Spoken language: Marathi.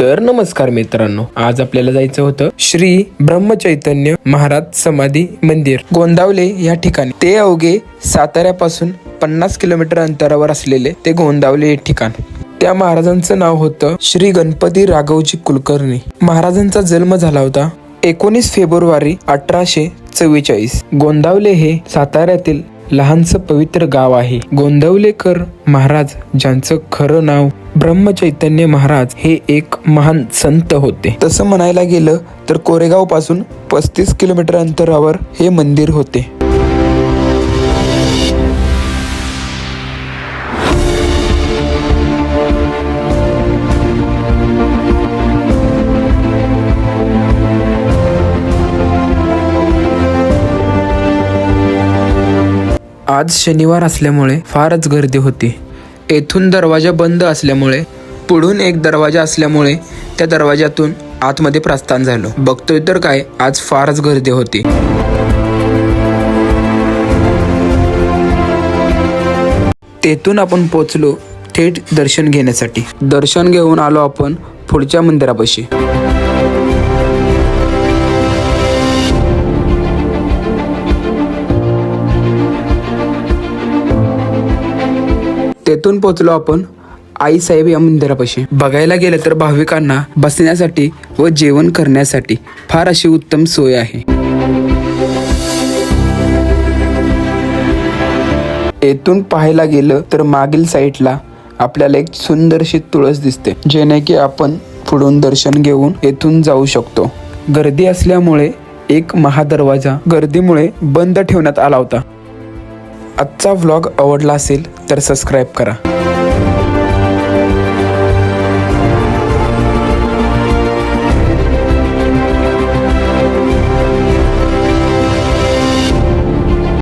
तर नमस्कार मित्रांनो आज आपल्याला जायचं होतं श्री ब्रह्मचैतन्य महाराज समाधी मंदिर गोंदावले या ठिकाणी. ते अवघे साताऱ्यापासून पन्नास किलोमीटर अंतरावर असलेले ते गोंदावले हे ठिकाण. त्या महाराजांचं नाव होतं श्री गणपती राघवजी कुलकर्णी. महाराजांचा जन्म झाला होता एकोणीस फेब्रुवारी अठराशे चव्वेचाळीस. गोंदावले हे साताऱ्यातील लहानसं पवित्र गाव आहे. गोंदवलेकर महाराज ज्यांचं खरं नाव ब्रह्मचैतन्य महाराज हे एक महान संत होते. तसं म्हणायला गेलं तर कोरेगावपासून पस्तीस किलोमीटर अंतरावर हे मंदिर होते. आज शनिवार असल्यामुळे फारच गर्दी होती. येथून दरवाजा बंद असल्यामुळे पुढून एक दरवाजा असल्यामुळे त्या दरवाजातून आतमध्ये प्रस्थान झालो. बघतोय तर काय आज फारच गर्दी होती. तेथून आपण पोचलो थेट दर्शन घेण्यासाठी. दर्शन घेऊन आलो आपण पुढच्या मंदिरापाशी. तेथून पोचलो आपण आई साहेब या मंदिरापाशी. बघायला गेलं तर भाविकांना बसण्यासाठी व जेवण करण्यासाठी फार अशी उत्तम सोय आहे. येथून पाहायला गेलं तर मागील साईडला आपल्याला एक सुंदरशी तुळस दिसते जेणे की आपण पुढून दर्शन घेऊन येथून जाऊ शकतो. गर्दी असल्यामुळे एक महादरवाजा गर्दीमुळे बंद ठेवण्यात आला होता. आजचा व्लॉग आवडला असेल तर सबस्क्राईब करा.